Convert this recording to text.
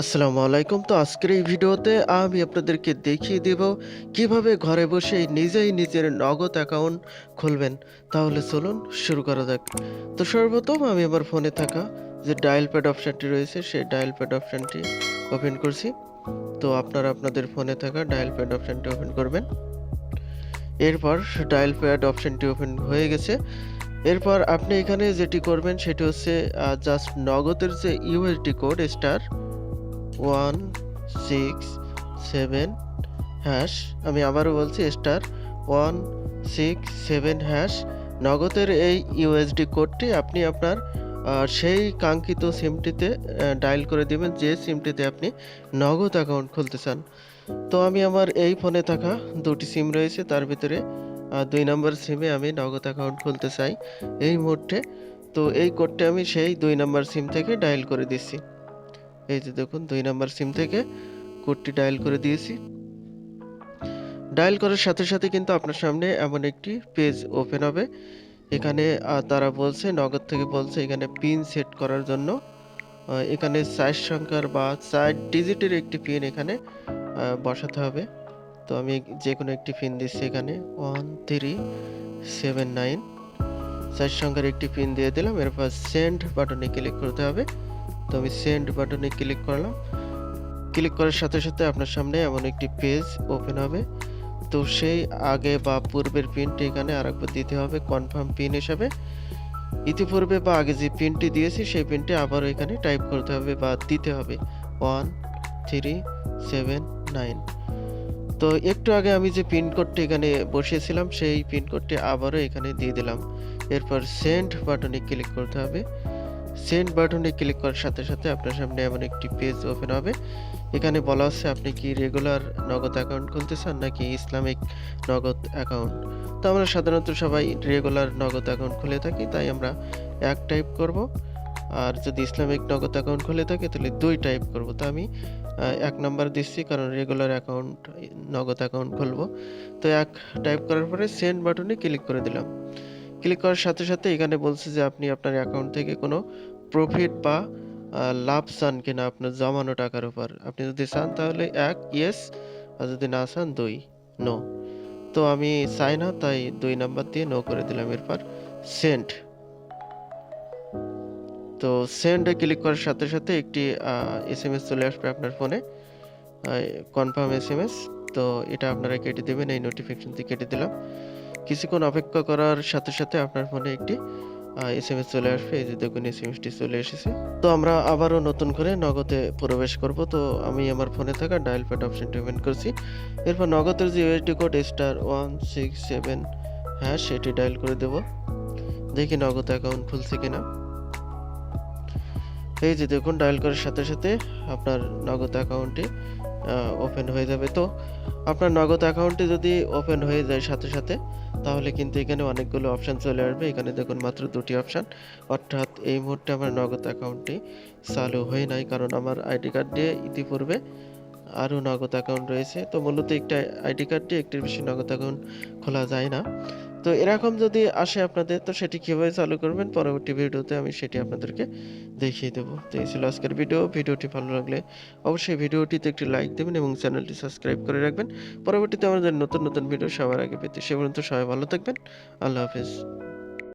আসসালামু আলাইকুম। তো আজকের এই ভিডিওতে আমি আপনাদেরকে দেখিয়ে দেব কীভাবে ঘরে বসে নিজেই নিজের নগদ অ্যাকাউন্ট খুলবেন। তাহলে চলুন শুরু করা যাক। তো সর্বপ্রথম আমি আমার ফোনে থাকা যে ডায়াল প্যাড অপশানটি রয়েছে, সেই ডায়াল প্যাড অপশানটি ওপেন করছি। তো আপনারা আপনাদের ফোনে থাকা ডায়াল প্যাড অপশানটি ওপেন করবেন। এরপর ডায়াল প্যাড অপশানটি ওপেন হয়ে গেছে। এরপর আপনি এখানে যেটি করবেন, সেটি হচ্ছে জাস্ট নগদের যে USD code star one, six, seven hash. আমি আবারও বলছি star. One, six, seven hash. নগদের এই ইউএসডি কোডটি আপনি আপনার সেই কাঙ্ক্ষিত সিমটিতে ডায়াল করে দিবেন যে সিমটিতে আপনি নগদ অ্যাকাউন্ট খুলতে চান। তো আমি আমার এই ফোনে থাকা দুটি সিম রয়েছে। তার ভিতরে দুই নম্বর সিমে আমি নগদ অ্যাকাউন্ট খুলতে চাই এই মুহূর্তে। তো এই কোডটি আমি সেই দুই নম্বর সিম থেকে ডায়াল করে দিচ্ছি। এই যে দেখুন, দুই নাম্বার সিম থেকে কোডটি ডায়াল করে দিয়েছি। ডায়াল করার সাথে সাথে কিন্তু আপনার সামনে এমন একটি পেজ ওপেন হবে। এখানে তারা বলছে, নগদ থেকে বলছে এখানে পিন সেট করার জন্য। এখানে চার সংখ্যার বা চার ডিজিটের একটি পিন এখানে বসাতে হবে। তো আমি যে কোনো একটি পিন দিচ্ছি এখানে। ওয়ান থ্রি সেভেন নাইন চার সংখ্যার একটি পিন দিয়ে দিলাম। এরপর সেন্ড বাটনে ক্লিক করতে হবে। তো আমি সেন্ড বাটনে ক্লিক করলাম। ক্লিক করার সাথে সাথে আপনার সামনে এমন একটি পেজ ওপেন হবে। তো সেই আগে বা পূর্বের পিনটি এখানে আরেকবার দিতে হবে কনফার্ম পিন হিসাবে। ইতিপূর্বে বা আগে যে পিনটি দিয়েছি, সেই পিনটি আবারও এখানে টাইপ করতে হবে বা দিতে হবে। ওয়ান থ্রি সেভেন নাইন তো একটু আগে আমি যে পিন কোডটি এখানে বসিয়েছিলাম, সেই পিন কোডটি আবারও এখানে দিয়ে দিলাম। এরপর সেন্ড বাটনে ক্লিক করতে হবে। সেন্ড বাটনে ক্লিক করার সাথে সাথে আপনার সামনে এমন একটি পেজ ওপেন হবে। এখানে বলা হচ্ছে, আপনি কি রেগুলার নগদ অ্যাকাউন্ট খুলতে চান নাকি ইসলামিক নগদ অ্যাকাউন্ট তো আমরা সাধারণত সবাই রেগুলার নগদ অ্যাকাউন্ট খুলে থাকি, তাই আমরা এক টাইপ করব। আর যদি ইসলামিক নগদ অ্যাকাউন্ট খুলে থাকে, তাহলে দুই টাইপ করব। তো আমি এক নাম্বার দিচ্ছি, কারণ রেগুলার অ্যাকাউন্ট নগদ অ্যাকাউন্ট খুলবো। তো এক টাইপ করার পরে সেন্ড বাটনে ক্লিক করে দিলাম। ক্লিক করার সাথে সাথে এখানে বলছে যে আপনি আপনার অ্যাকাউন্ট থেকে কোনো প্রফিট বা লাভ চান কিনা আপনার জমানো টাকার উপর। আপনি যদি চান তাহলে এক ইয়েস আর যদি না চান দুই নো তো আমি চাই না, তাই দুই নাম্বার দিয়ে নো করে দিলাম। এরপর সেন্ট তো সেন্ডে ক্লিক করার সাথে সাথে একটি এস এম এস চলে আসবে আপনার ফোনে কনফার্ম এস এম এস তো এটা আপনারা কেটে দেবেন, এই নোটিফিকেশনটি কেটে দিলাম। কিছুক্ষণ অপেক্ষা করার সাথে সাথে আপনার ফোনে একটি এস এম এস চলে আসবে। এই যে দেখুন এস এম এসটি চলে এসেছে। তো আমরা আবারও নতুন করে নগদে প্রবেশ করব। তো আমি আমার ফোনে থাকা ডায়াল প্যাড অপশনটি ওপেন করছি। এরপর নগদের যে USD code star one six seven হ্যাঁ সেটি ডায়াল করে দেব। দেখি নগদ অ্যাকাউন্ট খুলছে কিনা। এই যে দেখুন ডায়াল করার সাথে সাথে আপনার নগদ অ্যাকাউন্টটি ওপেন হয়ে যাবে। তো আপনার নগদ অ্যাকাউন্টটি যদি ওপেন হয়ে যায় সাথে সাথে, তাহলে কিন্তু এখানে অনেকগুলো অপশান চলে আসবে। এখানে দেখুন, মাত্র দুটি অপশান অর্থাৎ এই মুহূর্তে আমার নগদ অ্যাকাউন্টটি চালু হয়ে নাই, কারণ আমার আইডি কার্ড দিয়ে ইতিপূর্বে আরও নগদ অ্যাকাউন্ট রয়েছে। তো মূলত একটা আইডি কার্ড দিয়ে একটির বেশি নগদ অ্যাকাউন্ট খোলা যায় না। তো এরকম যদি আসে আপনাদের, তো সেটি কীভাবে চালু করবেন? পরবর্তী ভিডিওতে আমি সেটি আপনাদেরকে দেখিয়ে দেবো। তো এই ছিল আজকের ভিডিও। ভিডিওটি ভালো লাগলে অবশ্যই ভিডিওটিতে একটি লাইক দেবেন এবং চ্যানেলটি সাবস্ক্রাইব করে রাখবেন। পরবর্তীতে আমাদের নতুন নতুন ভিডিও সবার আগে পেতে সে পর্যন্ত সবাই ভালো থাকবেন। আল্লাহ হাফেজ।